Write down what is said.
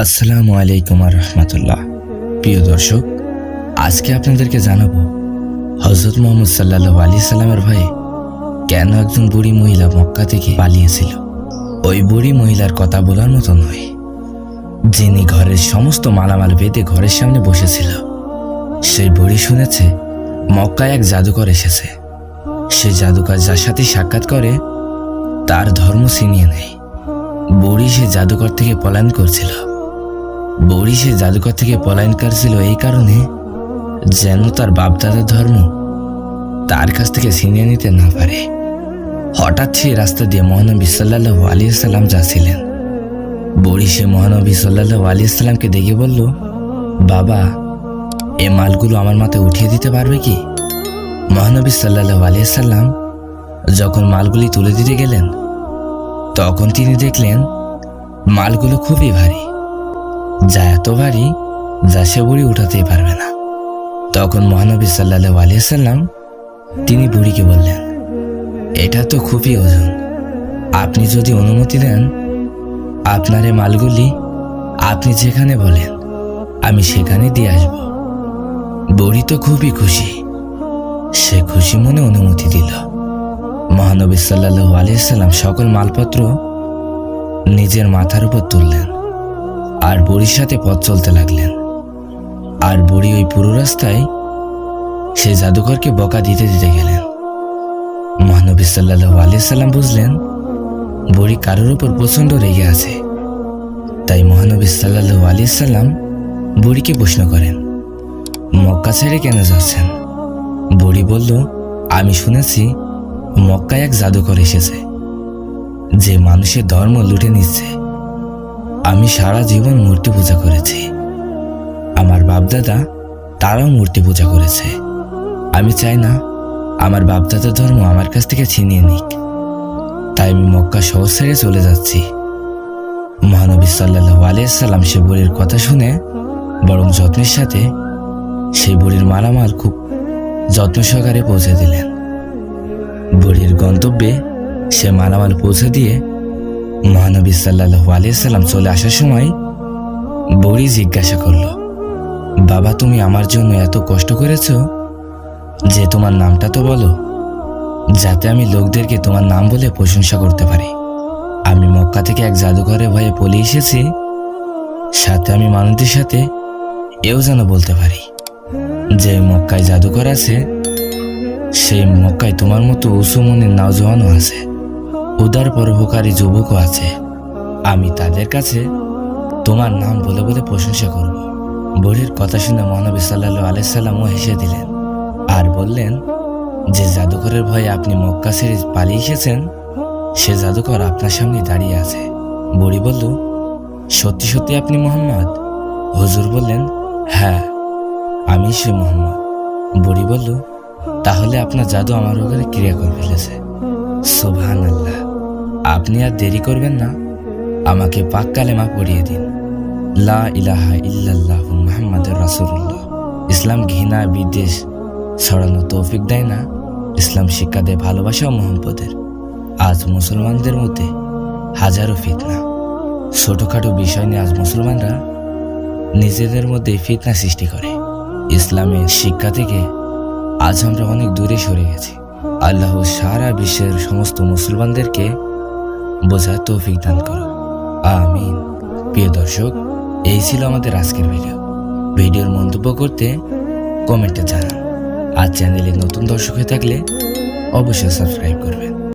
আসসালামু আলাইকুম আর রহমতুল্লাহ প্রিয় দর্শক, আজকে আপনাদেরকে জানাব হজরত মোহাম্মদ সাল্লাহ আলী সাল্লামের ভয়ে কেন একজন বুড়ি মহিলা মক্কা থেকে পালিয়েছিল? ওই বুড়ি মহিলার কথা বলার মতো নয়। যিনি ঘরের সমস্ত মালামাল বেঁধে ঘরের সামনে বসেছিল, সেই বুড়ি শুনেছে, মক্কায় এক জাদুকর এসেছে। সে জাদুকর যার সাথে সাক্ষাৎ করে, তার ধর্ম ছিনিয়ে নেয়। বুড়ি সে জাদুকর থেকে পলায়ন করছিল। বুড়ি সে জাদুকর থেকে পলায়ন করছিল এই কারণে যেন তার বাপদাদার ধর্ম তার কাছ থেকে ছিনিয়ে নিতে না পারে। হঠাৎ সে রাস্তা দিয়ে মহানবী সাল্লাহ আলী সাল্লাম যাচ্ছিলেন। বুড়ি সে মহানবী সাল্লাহ আলী সাল্লামকে দেখে বলল, বাবা, এ মালগুলো আমার মাথায় উঠিয়ে দিতে পারবে কি? মহানবী সাল্লাহ আলী সাল্লাম যখন মালগুলি তুলে দিতে গেলেন, তখন তিনি দেখলেন, মালগুলো খুবই ভারী। যা এত ভারী, যা সে বুড়ি উঠাতেই পারবে না। তখন মহানবী সাল্লাহ আলিয়াল্লাম তিনি বুড়িকে বললেন, এটা তো খুবই ওজন। আপনি যদি অনুমতি দেন, আপনার এই মালগুলি আপনি যেখানে বলেন, আমি সেখানে দিয়ে আসব। বুড়ি তো খুবই খুশি। সে খুশি মনে অনুমতি দিল। মহানবী সাল্লাহ আলিয়াল্লাম সকল মালপত্র নিজের মাথার উপর তুললেন। আর বুড়ির সাথে পথ চলতে লাগলেন। আর বুড়ি ওই পুরো রাস্তায় সে জাদুকরকে বকা দিতে দিতে গেলেন। মহানবী সাল্লাহ আলিয়াল্লাম বুঝলেন, বুড়ি কারোর উপর প্রচণ্ড রেগে আছে। তাই মহানবী সাল্লাহ আলিয়াল্লাম বুড়িকে প্রশ্ন করেন, মক্কা ছেড়ে কেন যাচ্ছেন? বুড়ি বলল, আমি শুনেছি মক্কায় এক জাদুকর এসেছে, যে মানুষের ধর্ম লুটে নিচ্ছে। আমি সারা জীবন মূর্তি পূজা করেছি। আমার বাপদাদা তারাও মূর্তি পূজা করেছে। আমি চাই না আমার বাপদাদার ধর্ম আমার কাছ থেকে ছিনিয়ে নিক। তাই আমি মক্কা শহর ছেড়ে চলে যাচ্ছি। মহানবী সাল্লাহ আলিয়াল্লাম সে বুড়ির কথা শুনে বরং যত্নের সাথে সেই বুড়ির মালামাল খুব যত্ন সহকারে পৌঁছে দিলেন। বুড়ির গন্তব্যে সে মালামাল পৌঁছে দিয়ে মহানবী সাল্লাহ আলিয়াল্লাম চলে আসার সময় বুড়ি জিজ্ঞাসা করল, বাবা, তুমি আমার জন্য এত কষ্ট করেছ যে তোমার নামটা তো বলো, যাতে আমি লোকদেরকে তোমার নাম বলে প্রশংসা করতে পারি। আমি মক্কা থেকে এক জাদুঘরে ভয়ে পলে এসেছি, সাথে আমি মানুষদের সাথে এও যেন বলতে পারি, যে মক্কায় জাদুঘর আছে, সেই মক্কায় তোমার মতো উসুমনের নওজওয়ানও আছে। উদার পরোপকারী যুবকও আছে। আমি তাদের কাছে তোমার নাম বলে বলে প্রশংসা করব। বুড়ির কথা শুনে মহানবী সাল্লাহ আলাইসাল্লামও হেসে দিলেন। আর বললেন, যে জাদুকরের ভয়ে আপনি মক্কা ছেড়ে পালিয়ে এসেছেন, সে জাদুকর আপনার সামনে দাঁড়িয়ে আছে। বুড়ি বলল, সত্যি সত্যি আপনি মোহাম্মদ? হুজুর বললেন হ্যাঁ আমি সে মোহাম্মদ। বুড়ি বলল, তাহলে আপনার জাদু আমার উপরে ক্রিয়া করে ফেলেছে। সুবহান আল্লাহ আপনি আর দেরি করবেন না। আমাকে পাক কালেমা পড়িয়ে দিন। লা ইলাহা ইল্লাল্লাহ মুহাম্মদ রাসূলুল্লাহ। ইসলাম ঘৃণা, বিদ্বেষ ছড়ানো তৌফিক দেয় না। ইসলাম শিক্ষা দেয় ভালোবাসা ও মোহাম্মদের আজ মুসলমানদের মধ্যে হাজারো ফিতনা। ছোটখাটো বিষয় নিয়ে আজ মুসলমানরা নিজেদের মধ্যে ফিতনা সৃষ্টি করে। ইসলামের শিক্ষা থেকে আজ আমরা অনেক দূরে সরে গেছি। আল্লাহ সারা বিশ্বের সমস্ত মুসলমানদেরকে বোঝার তৌফিক দান করো। আমিন। প্রিয় দর্শক, এই ছিল আমাদের আজকের ভিডিও ভিডিওর মন্তব্য করতে কমেন্টে জানান। আর চ্যানেলে নতুন দর্শক হয়ে থাকলে অবশ্যই সাবস্ক্রাইব করবেন।